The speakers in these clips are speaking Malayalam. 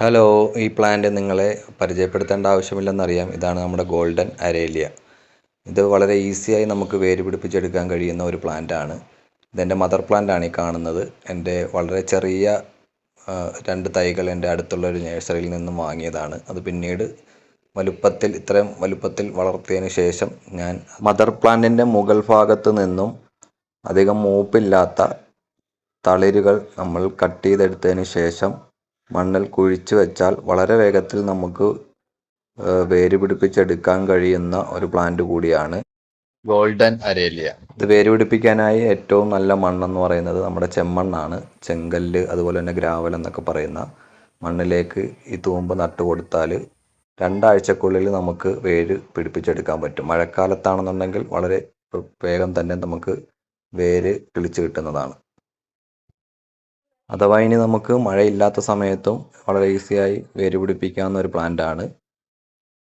ഹലോ ഈ പ്ലാന്റ് നിങ്ങളെ പരിചയപ്പെടുത്തേണ്ട ആവശ്യമില്ലെന്നറിയാം. ഇതാണ് നമ്മുടെ ഗോൾഡൻ അരേലിയ ഇത് വളരെ ഈസിയായി നമുക്ക് വേര് പിടിപ്പിച്ചെടുക്കാൻ കഴിയുന്ന ഒരു പ്ലാന്റാണ് ഇതെന്റെ മദർ പ്ലാന്റ് ആണ് ഈ കാണുന്നത്. എന്റെ വളരെ ചെറിയ രണ്ട് തൈകൾ എന്റെ അടുത്തുള്ള ഒരു നഴ്സറിയിൽ നിന്നും വാങ്ങിയതാണ്. അത് പിന്നീട് വലുപ്പത്തിൽ ഇത്രയും വലുപ്പത്തിൽ വളർത്തിയതിന് ശേഷം ഞാൻ മദർ പ്ലാന്റിന്റെ മുകൾ ഭാഗത്ത് നിന്നും അധികം മൂപ്പില്ലാത്ത തളിരുകൾ നമ്മൾ കട്ട് ചെയ്തെടുത്തതിന് ശേഷം മണ്ണിൽ കുഴിച്ചു വെച്ചാൽ വളരെ വേഗത്തിൽ നമുക്ക് വേര് പിടിപ്പിച്ചെടുക്കാൻ കഴിയുന്ന ഒരു പ്ലാന്റ് കൂടിയാണ്. Golden aralia. ഇത് വേര് പിടിപ്പിക്കാനായി ഏറ്റവും നല്ല മണ്ണെന്ന് പറയുന്നത് നമ്മുടെ ചെമ്മണ്ണാണ്. ചെങ്കല്ല് അതുപോലെ തന്നെ ഗ്രാവൽ എന്നൊക്കെ പറയുന്ന മണ്ണിലേക്ക് ഈ തൂമ്പ് നട്ടു കൊടുത്താൽ രണ്ടാഴ്ചക്കുള്ളിൽ നമുക്ക് വേര് പിടിപ്പിച്ചെടുക്കാൻ പറ്റും. മഴക്കാലത്താണെന്നുണ്ടെങ്കിൽ വളരെ വേഗം തന്നെ നമുക്ക് വേര് കിളിച്ച് കിട്ടുന്നതാണ്. അഥവാ ഇനി നമുക്ക് മഴയില്ലാത്ത സമയത്തും വളരെ ഈസിയായി വേര് പിടിപ്പിക്കാവുന്ന ഒരു പ്ലാന്റ് ആണ്.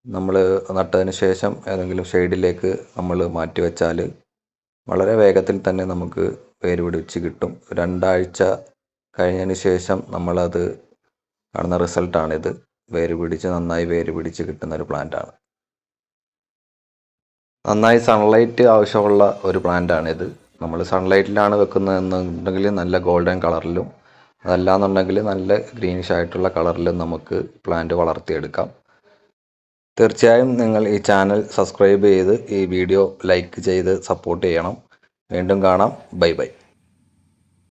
നമ്മൾ നട്ടതിന് ശേഷം ഏതെങ്കിലും ഷെയ്ഡിലേക്ക് നമ്മൾ മാറ്റി വെച്ചാൽ വളരെ വേഗത്തിൽ തന്നെ നമുക്ക് വേര് പിടിച്ച് കിട്ടും. രണ്ടാഴ്ച കഴിഞ്ഞതിന് ശേഷം നമ്മളത് കാണുന്ന റിസൾട്ടാണിത് വേര് പിടിച്ച് നന്നായി വേര് പിടിച്ച് കിട്ടുന്ന ഒരു പ്ലാന്റാണ് നന്നായി സൺലൈറ്റ് ആവശ്യമുള്ള ഒരു പ്ലാന്റ് ആണിത്. നമ്മൾ സൺലൈറ്റിലാണ് വെക്കുന്നതെന്നുണ്ടെങ്കിൽ നല്ല ഗോൾഡൻ കളറിലും അതല്ലാന്നുണ്ടെങ്കിൽ നല്ല ഗ്രീനിഷ് ആയിട്ടുള്ള കളറിൽ നമുക്ക് പ്ലാന്റ് വളർത്തിയെടുക്കാം. തീർച്ചയായും നിങ്ങൾ ഈ ചാനൽ സബ്സ്ക്രൈബ് ചെയ്ത് ഈ വീഡിയോ ലൈക്ക് ചെയ്ത് സപ്പോർട്ട് ചെയ്യണം. വീണ്ടും കാണാം. Bye bye